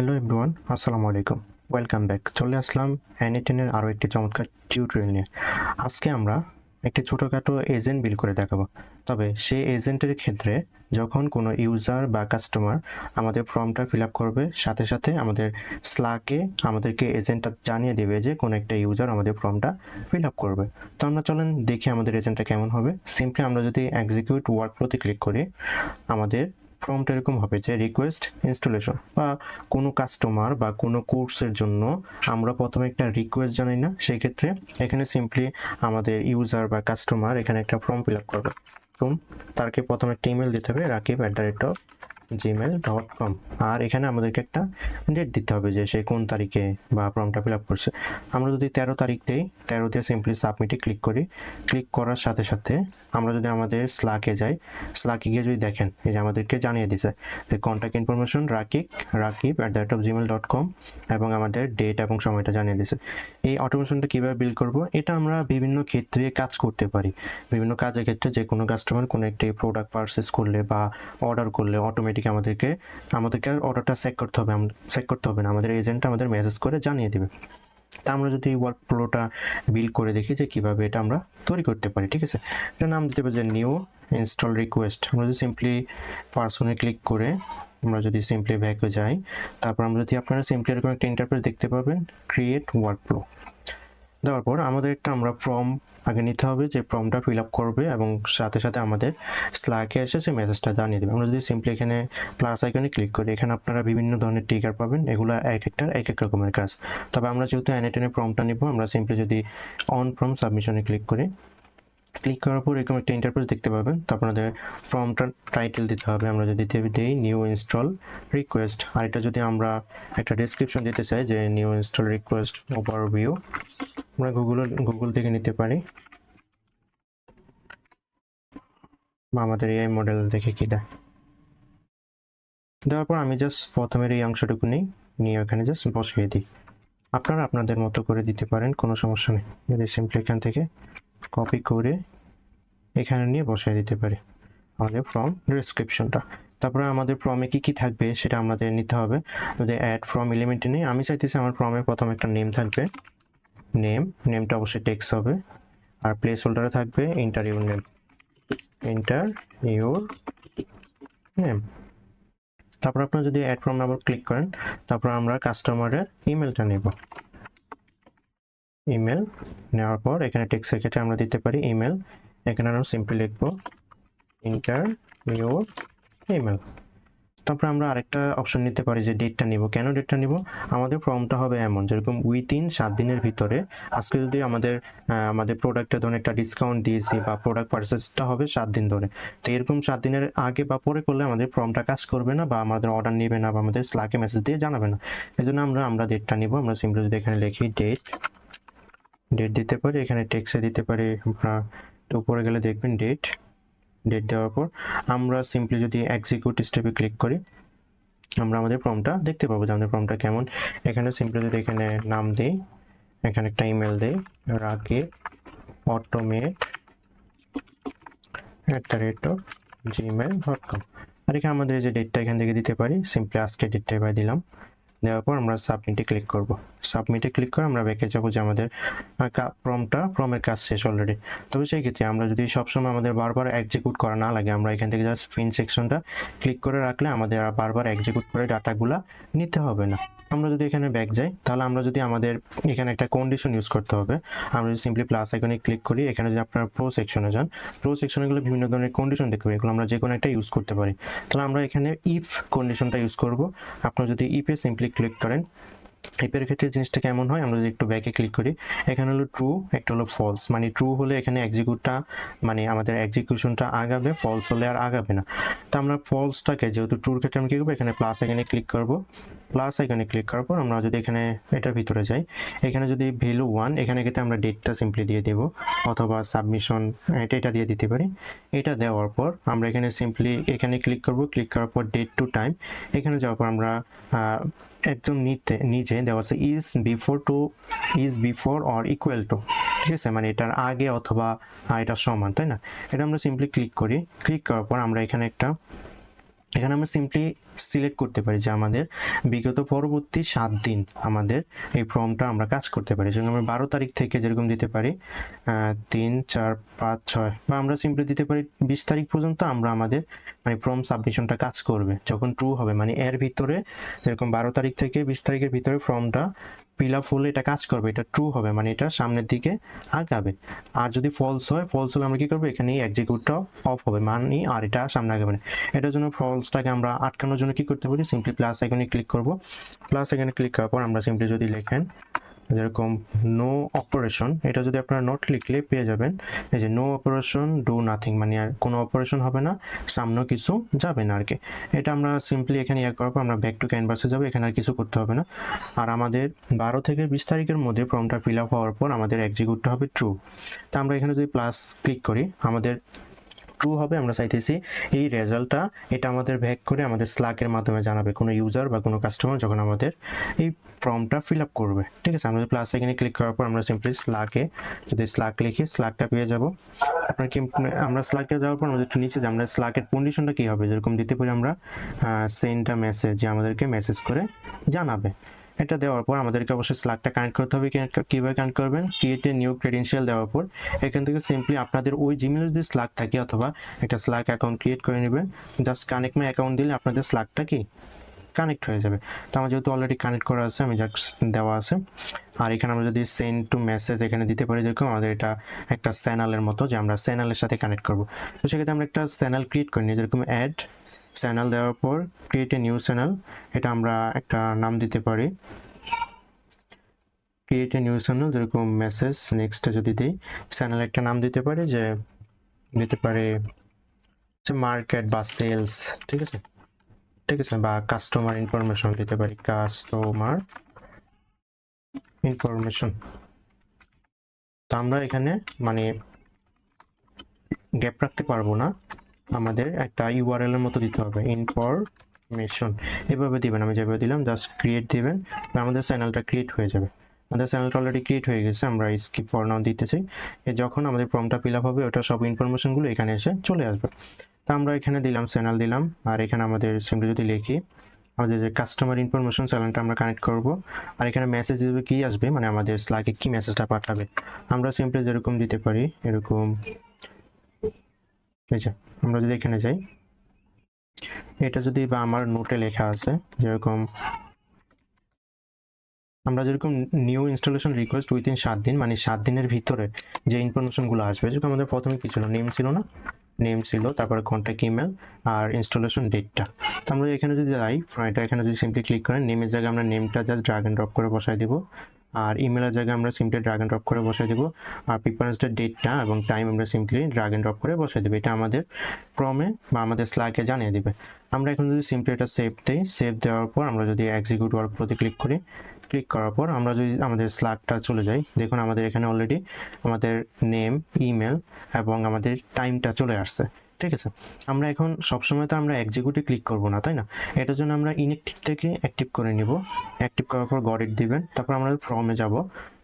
Hello everyone আসসালামু আলাইকুম welcome back চলে আসলাম অ্যানিটেনের আরও একটি চমৎকার টিউটোরিয়াল নিয়ে। আজকে আমরা একটি ছোটোখাটো এজেন্ট বিল করে দেখাবো। তবে সেই এজেন্টের ক্ষেত্রে যখন কোনো ইউজার বা কাস্টমার আমাদের ফর্মটা ফিল আপ করবে, সাথে সাথে আমাদের স্লাকে আমাদেরকে এজেন্টটা জানিয়ে দেবে যে কোনো একটা ইউজার আমাদের ফর্মটা ফিল আপ করবে। তো আমরা চলেন দেখি আমাদের এজেন্টটা কেমন হবে। সিম্পলি আমরা যদি এক্সিকিউট ওয়ার্কফ্লোতে ক্লিক করি, আমাদের প্রম্পট এরকম হবে যে রিকোয়েস্ট ইনস্টলেশন বা কোনো কাস্টমার বা কোনো কোর্সের জন্য আমরা প্রথমে একটা রিকোয়েস্ট জানাই না, সেই ক্ষেত্রে এখানে সিম্পলি আমাদের ইউজার বা কাস্টমার এখানে একটা ফর্ম ফিল আপ করবে। তারকে প্রথমে একটা ইমেল দিতে হবে, Rakib at the rate of Gmail dot com আর এখানে আমাদেরকে একটা ডেট দিতে হবে যে সে কোন তারিখে বা ফর্মটা ফিল আপ করছে। আমরা যদি তেরো তারিখ দিই, তেরো দিয়ে সিম্পলি সাবমিটে ক্লিক করি। ক্লিক করার সাথে সাথে আমরা যদি আমাদের স্লাকে যাই স্লাকে গিয়ে যদি দেখেন, এই যে আমাদেরকে জানিয়ে দিছে যে contact information Rakib Rakib at the rate of Gmail dot com এবং আমাদের ডেট এবং সময়টা জানিয়ে দিছে। এই অটোমেশনটা কীভাবে বিল করব? এটা আমরা বিভিন্ন ক্ষেত্রে কাজ করতে পারি। বিভিন্ন কাজের ক্ষেত্রে যে কোনো কাস্টমার কোনো একটি প্রোডাক্ট পারচেস করলে বা অর্ডার করলে অটোমেটিক আমাদেরকে আমাদেরকে আর অর্ডারটা চেক করতে হবে চেক করতে হবে না। আমাদের এজেন্ট আমাদের মেসেজ করে জানিয়ে দেবে। তা আমরা যদি ওয়ার্ক ফ্লোটা বিল করে দেখি যে কীভাবে এটা আমরা তৈরি করতে পারি, ঠিক আছে? এটা নাম দিতে পারি যে নিউ ইনস্টল রিকোয়েস্ট আমরা যদি সিম্পলি পার্সনে ক্লিক করে আমরা যদি সিম্পলি ব্যাকে যাই, তারপর আমরা যদি আপনারা সিম্পলি এরকম একটা ইন্টারপ্রেস দেখতে পাবেন ক্রিয়েট ওয়ার্ক ফ্লো দেওয়ার পর আমাদের একটা আমরা ফর্ম আগে নিতে হবে, যে ফর্মটা ফিল আপ করবে এবং সাথে সাথে আমাদের স্লাকে এসে সেই মেসেজটা জানিয়ে দেবে। আমরা যদি সিম্পলি এখানে প্লাস আইকনে ক্লিক করি, এখানে আপনারা বিভিন্ন ধরনের টিকার পাবেন, এগুলো এক একটার এক এক রকমের কাজ। তবে আমরা যেহেতু অ্যানেটেনে ফর্মটা নিব, আমরা সিম্পলি যদি অন ফর্ম সাবমিশনে ক্লিক করি ক্লিক করার পর এরকম একটা ইন্টারফেস দেখতে পাবেন। তো আপনাদের ফর্মটা টাইটেল দিতে হবে। আমরা যদি দিই নিউ ইনস্টল রিকোয়েস্ট আর এটা যদি আমরা একটা ডেসক্রিপশন দিতে চাই যে নিউ ইনস্টল রিকোয়েস্ট ওভারভিউ আমরা গুগল গুগল থেকে নিতে পারি। বা আমাদের এআই মডেল দেখে কি দেয়। দেওয়ার পর আমি জাস্ট প্রথমের এই অংশটুকু নিই, নিয়ে ওখানে জাস্ট বসিয়ে দিই। আপনারা আপনাদের মতো করে দিতে পারেন, কোনো সমস্যা নেই। যদি সিম্পলি এখান থেকে কপি করে এখানে নিয়ে বসিয়ে দিতে পারি। আমাদের ফর্ম ডিসক্রিপশনটা তারপরে আমাদের ফর্মে কী কী থাকবে সেটা আমাদের নিতে হবে। যদি অ্যাড ফর্ম এলিমেন্টে নেই আমি চাইতেছি আমার ফর্মে প্রথমে একটা নেম থাকবে। নেম নেমটা অবশ্যই টেক্স হবে। আর প্লেস হোল্ডারে থাকবে enter your name enter your name তারপর আপনারা যদি অ্যাড ফর্ম আবার ক্লিক করেন, তারপর আমরা কাস্টমারের ইমেলটা নেব। ইমেল নেওয়ার পর এখানে টেক্সট সেকেটে আমরা দিতে পারি ইমেল এখানে আমরা সিম্পলি লিখব ইন্টার ইউর ইমেল তারপর আমরা আরেকটা অপশন নিতে পারি যে ডেটটা নিব। কেন ডেটটা নিব? আমাদের ফর্মটা হবে এমন, যেরকম উইথিন সাত দিনের ভিতরে আজকে যদি আমাদের আমাদের প্রোডাক্টে ধরুন একটা ডিসকাউন্ট দিয়েছি বা প্রোডাক্ট পারচেসটা হবে সাত দিন ধরে, তো এরকম সাত দিনের আগে বা পরে করলে আমাদের ফর্মটা কাজ করবে না বা আমাদের অর্ডার নেবে না বা আমাদের স্লাকে মেসেজ দিয়ে জানাবে না। এই জন্য আমরা আমরা ডেটটা নিব। আমরা সিম্পলি যদি এখানে লিখি ডেট ডেট দিতে পারি, এখানে টেক্সে দিতে পারি, আমরা একটু উপরে গেলে দেখবেন ডেট ডেট দেওয়ার পর আমরা সিম্পলি যদি এক্সিকিউট স্টেপে ক্লিক করি, আমরা আমাদের ফর্মটা দেখতে পাবো যে আমাদের ফর্মটা কেমন। এখানে সিম্পলি যদি এখানে নাম দিই, এখানে একটা ইমেল দিই Rakib automate at the rate of Gmail dot com আর এখানে আমাদের যে ডেটটা এখান থেকে দিতে পারি সিম্পলি আজকে ডেটটা এবার দিলাম। দেওয়ার পর আমরা সাবমিটে ক্লিক করব। সাবমিটে ক্লিক করে আমরা ব্যাকে যাব যে আমাদের ফর্মটা ফর্মের কাজ শেষ অলরেডি তবে সেই ক্ষেত্রে আমরা যদি সবসময় আমাদের বারবার এক্সিকিউট করা না লাগে, আমরা এখান থেকে জাস্ট ফিন সেকশনটা ক্লিক করে রাখলে আমাদের আর বারবার এক্সিকিউট করে ডাটাগুলা নিতে হবে না। আমরা যদি এখানে ব্যাক যাই, তাহলে আমরা যদি আমাদের এখানে একটা কন্ডিশন ইউজ করতে হবে। আমরা যদি সিম্পলি প্লাস আইকনে ক্লিক করি, এখানে যদি আপনারা প্রো সেকশনে যান প্রো সেকশনগুলো বিভিন্ন ধরনের কন্ডিশন দেখতে পাই এগুলো আমরা যে কোনো একটা ইউজ করতে পারি। তাহলে আমরা এখানে ইফ কন্ডিশনটা ইউজ করব। আপনারা যদি ইফে সিম্পলি ক্লিক করেন ইপের ক্ষেত্রে জিনিসটা কেমন হয়, আমরা যদি একটু ব্যাকে ক্লিক করি, এখানে হলো ট্রু একটা হলো ফলস মানে ট্রু হলে এখানে এক্সিকিউটটা মানে আমাদের এক্সিকিউশনটা আগাবে ফলস হলে আর আগাবে না। তো আমরা ফলসটাকে যেহেতু ট্রুর ক্ষেত্রে আমরা কী করব, এখানে প্লাস এখানে ক্লিক করব। প্লাস এখানে ক্লিক করার পর আমরা যদি এখানে এটার ভিতরে যাই, এখানে যদি ভ্যালু ওয়ান এখানে ক্ষেত্রে আমরা ডেটটা সিম্পলি দিয়ে দেবো, অথবা সাবমিশন এটা এটা দিয়ে দিতে পারি। এটা দেওয়ার পর আমরা এখানে সিম্পলি এখানে ক্লিক করব। ক্লিক করার পর ডেট টু টাইম এখানে যাওয়ার পর আমরা একদম নিতে, নিজে দেওয়া আছে is before to is before or equal to ঠিক আছে মানে এটার আগে অথবা এটা সমান, তাই না? এটা আমরা সিম্পলি ক্লিক করি। ক্লিক করার পর আমরা এখানে একটা, এখানে আমরা সিম্পলি সিলেক্ট করতে পারি যে আমাদের বিগত পরবর্তী সাত দিন আমাদের এই ফর্মটা আমরা কাজ করতে পারি। যেরকম আমরা বারো তারিখ থেকে যেরকম দিতে পারি তিন, চার, পাঁচ, ছয় বা আমরা সিম্পলি দিতে পারি বিশ তারিখ পর্যন্ত আমরা আমাদের মানে ফর্ম সাবমিশনটা কাজ করবে। যখন ট্রু হবে মানে এর ভিতরে যেরকম বারো তারিখ থেকে বিশ তারিখের ভিতরে ফর্মটা ফিল আপ হলে এটা কাজ করবে, এটা ট্রু হবে মানে এটা সামনের দিকে আগাবে। আর যদি ফলস হয় ফলস হলে আমরা কী করব? এখানে এক্সিকিউটটা অফ হবে মানে আর এটা সামনে আগাবে না। এটার জন্য ফলসটাকে আমরা আটকানোর জন্য কি করতে পারি? সিম্পলি প্লাস এখানে ক্লিক করব। প্লাস এখানে ক্লিক করার পর আমরা সিম্পলি যদি লেখেন, যেরকম নো অপারেশন এটা যদি আপনারা নোট লিখলে পেয়ে যাবেন। এই যে নো অপারেশন ডু নাথিং মানে আর কোনো অপারেশন হবে না সামনে কিছু যাবে না আর কি এটা আমরা সিম্পলি এখানে ইয়ে করার পর আমরা ব্যাক টু ক্যানভাসে যাব, এখানে আর কিছু করতে হবে না। আর আমাদের বারো থেকে বিশ তারিখের মধ্যে ফর্মটা ফিল আপ হওয়ার পর আমাদের এক্সিকিউটটা হবে ট্রু তা আমরা এখানে যদি প্লাস ক্লিক করি, আমাদের ট্রু হবে, আমরা চাইতেছি এই রেজাল্টটা এটা আমাদের ব্যাক করে আমাদের স্লাকের মাধ্যমে জানাবে কোনো ইউজার বা কোনো কাস্টমার যখন আমাদের এই ফর্মটা ফিল আপ করবে। ঠিক আছে? আমরা প্লাস এখানে ক্লিক করার পর আমরা সিম্পলি স্লাকে যদি স্লাক লিখি স্লাকটা পেয়ে যাব। আপনার কি, আমরা স্লাকে যাওয়ার পর আমাদের একটু নিচে যে আমরা স্লাকের কন্ডিশনটা কী হবে? যেরকম দিতে পারি আমরা সেন্ড মেসেজ যে আমাদেরকে মেসেজ করে জানাবে। এটা দেওয়ার পর আমাদেরকে অবশ্যই স্লাকটা কানেক্ট করতে হবে। কীভাবে কানেক্ট করবেন? ক্রিয়েট এ নিউ ক্রেডেন্সিয়াল দেওয়ার পর এখান থেকে সিম্পলি আপনাদের ওই জিমেলে যদি স্লাক থাকে অথবা একটা স্লাক অ্যাকাউন্ট ক্রিয়েট করে নেবেন জাস্ট কানেক্ট মাই অ্যাকাউন্ট দিলে আপনাদের স্লাকটা কি? কানেক্ট হয়ে যাবে। তো আমার যেহেতু অলরেডি কানেক্ট করা আছে, আমি জাস্ট দেওয়া আছে। আর এখানে আমরা যদি সেন্ড টু মেসেজ এখানে দিতে পারি, যেরকম আমাদের এটা একটা চ্যানেলের মতো যে আমরা চ্যানেলের সাথে কানেক্ট করব। তো সেক্ষেত্রে আমরা একটা চ্যানেল ক্রিয়েট করি যেরকম অ্যাড চ্যানেল দেওয়ার পর ক্রিয়েট এ নিউ চ্যানেল এটা আমরা একটা নাম দিতে পারি। ক্রিয়েট এ নিউ চ্যানেল যেরকম মেসেজ নেক্সটে যদি দিই চ্যানেল একটা নাম দিতে পারি যে, দিতে পারে মার্কেট বা সেলস ঠিক আছে? ঠিক আছে, বা কাস্টমার ইনফরমেশন দিতে পারি কাস্টমার ইনফরমেশন তো আমরা এখানে মানে গ্যাপ রাখতে পারব না। আমাদের একটা ইউআরএল এর মতো দিতে হবে ইনফরমেশন এভাবে দিবেন, আমি যেভাবে দিলাম জাস্ট ক্রিয়েট দিবেন আমাদের চ্যানেলটা ক্রিয়েট হয়ে যাবে। আমাদের চ্যানেলটা অলরেডি ক্রিয়েট হয়ে গেছে, আমরা স্কিপ ফর নাও দিতেছি। যখন আমাদের ফর্মটা ফিল আপ হবে, ওটা সব ইনফরমেশনগুলো এখানে এসে চলে আসবে। তো আমরা এখানে দিলাম চ্যানেল দিলাম, আর এখানে আমাদের সিম্পলি যদি লিখি, আমাদের যে কাস্টমার ইনফরমেশন চ্যানেলটা আমরা কানেক্ট করব, আর এখানে মেসেজ কী আসবে মানে আমাদের স্লাকে কী মেসেজটা পাঠাবে, আমরা সিম্পলি যেরকম দিতে পারি, এরকম, এই যে আমরা যদি এখানে যাই, এটা যদি বা আমার নোটে লেখা আছে, যেরকম আমরা যেরকম নিউ ইনস্টলেশন রিকোয়েস্ট উইদিন সাত দিন মানে সাত দিনের ভিতরে যে ইনফরমেশনগুলো আসবে, যেরকম আমাদের প্রথমে কি ছিল? নেম ছিল না? নেম ছিল, তারপরে কন্ট্যাক্ট ইমেল আর ইনস্টলেশন ডেটটা তো আমরা এখানে যদি যাই এটা এখানে যদি সিম্পলি ক্লিক করেন নেমের জায়গায় আমরা নেমটা জাস্ট ড্রাগ অ্যান্ড ড্রপ করে বসাই দিব। আর ইমেলের জায়গায় আমরা সিম্পলি ড্রাগ অ্যান্ড ড্রপ করে বসাই দেবো। আর প্রিফারেন্সটার ডেটটা এবং টাইম আমরা সিম্পলি ড্রাগ অ্যান্ড ড্রপ করে বসাই দেবো। এটা আমাদের ক্রমে বা আমাদের স্লাইকে জানিয়ে দেবে। আমরা এখন যদি সিম্পলি এটা সেভ দিই সেভ দেওয়ার পর আমরা যদি এক্সিকিউট ওয়ার্ক প্রতি ক্লিক করি ক্লিক করার পর আমরা যদি আমাদের স্লাগটা চলে যাই, দেখুন আমাদের এখানে অলরেডি আমাদের নেম ইমেল এবং আমাদের টাইমটা চলে আসছে। ঠিক আছে? আমরা এখন সবসময় তো আমরা এক্সিকিউটে ক্লিক করব না, তাই না? এটার জন্য আমরা ইনঅ্যাক্টিভ থেকে অ্যাক্টিভ করে নিব। অ্যাক্টিভ করার পর গড দিবেন। তারপর আমরা ফর্মে যাব।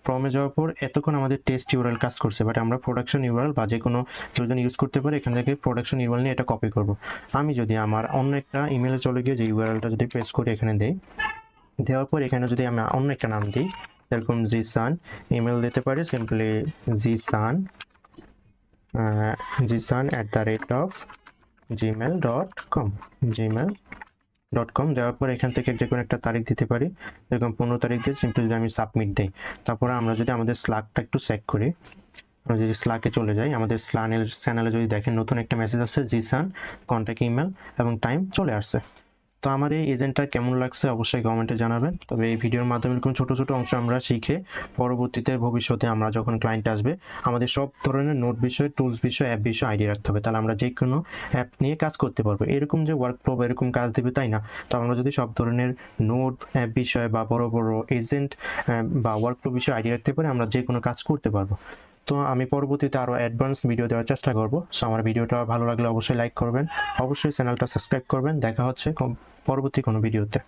ফর্মে যাওয়ার পর এতক্ষণ আমাদের টেস্ট ইউরাল কাজ করছে বাট আমরা প্রোডাকশন ইউরাল বা যে কোনো যেন ইউজ করতে পারে, এখান থেকে প্রোডাকশন ইউরাল নিয়ে এটা কপি করব। আমি যদি আমার অন্য একটা ইমেলে চলে গিয়ে যে ইউআরএলটা যদি প্রেস করে এখানে দেই, দেওয়ার পর এখানে যদি আমি অন্য একটা নাম দিই যেরকম জিসান ইমেল দিতে পারি simply Jisan Jisan at the rate of Gmail dot com Gmail dot com দেওয়ার পর এখান থেকে যে কোনো একটা তারিখ দিতে পারি। যেরকম পনেরো তারিখ দিয়ে সিম্পলি যদি আমি সাবমিট দিই, তারপরে আমরা যদি আমাদের স্লাকটা একটু চেক করি, আমরা যদি স্লাকে চলে যাই, আমাদের স্লানের চ্যানেলে যদি দেখেন নতুন একটা মেসেজ আসছে জিসান কন্ট্যাক্ট ইমেল এবং টাইম চলে আসছে। তো আমার এই এজেন্টটা কেমন লাগছে অবশ্যই কমেন্টে জানাবেন। তবে এই ভিডিওর মাধ্যমে এরকম ছোটো ছোটো অংশ আমরা শিখে পরবর্তীতে ভবিষ্যতে আমরা যখন ক্লায়েন্ট আসবে, আমাদের সব ধরনের নোট বিষয় টুলস বিষয় অ্যাপ বিষয় আইডিয়া রাখতে হবে। তাহলে আমরা যে কোনো অ্যাপ নিয়ে কাজ করতে পারব। এরকম যে ওয়ার্ক ফ্লো এরকম কাজ দেবে তাই না? তো আমরা যদি সব ধরনের নোট অ্যাপ বিষয় বা বড় বড় এজেন্ট বা ওয়ার্ক ফ্লো বিষয়ে আইডিয়া রাখতে পারি, আমরা যে কোনো কাজ করতে পারব। তো আমি পরবর্তীতে আরও অ্যাডভান্স ভিডিও দেওয়ার চেষ্টা করব। সো আমার ভিডিওটা ভালো লাগলে অবশ্যই লাইক করবেন। অবশ্যই চ্যানেলটা সাবস্ক্রাইব করবেন। দেখা হচ্ছে পরবর্তী কোনো ভিডিওতে